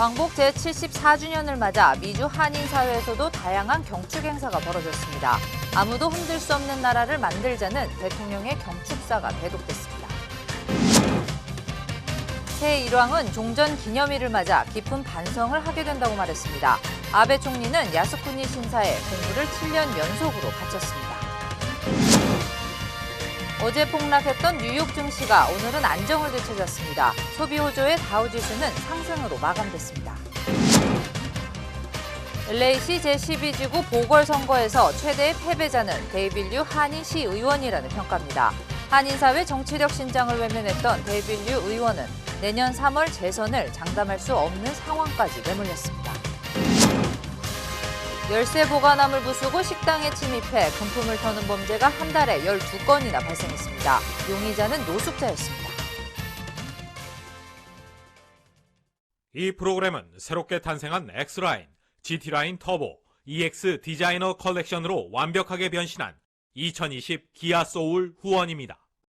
광복 제74주년을 맞아 미주 한인사회에서도 다양한 경축 행사가 벌어졌습니다. 아무도 흔들 수 없는 나라를 만들자는 대통령의 경축사가 대독됐습니다. 새 일왕은 종전 기념일을 맞아 깊은 반성을 하게 된다고 말했습니다. 아베 총리는 야스쿠니 신사에 공부를 7년 연속으로 바쳤습니다. 어제 폭락했던 뉴욕 증시가 오늘은 안정을 되찾았습니다. 소비 호조의 다우지수는 상승으로 마감됐습니다. LA시 제12지구 보궐선거에서 최대의 패배자는 데이빌류 한인시 의원이라는 평가입니다. 한인사회 정치력 신장을 외면했던 데이빌류 의원은 내년 3월 재선을 장담할 수 없는 상황까지 내몰렸습니다. 열쇠 보관함을 부수고 식당에 침입해 금품을 터는 범죄가 한 달에 12건이나 발생했습니다. 용의자는 노숙자였습니다. 이 프로그램은 새롭게 탄생한 X라인, GT라인 터보, EX 디자이너 컬렉션으로 완벽하게 변신한 2020 기아 소울 후원입니다.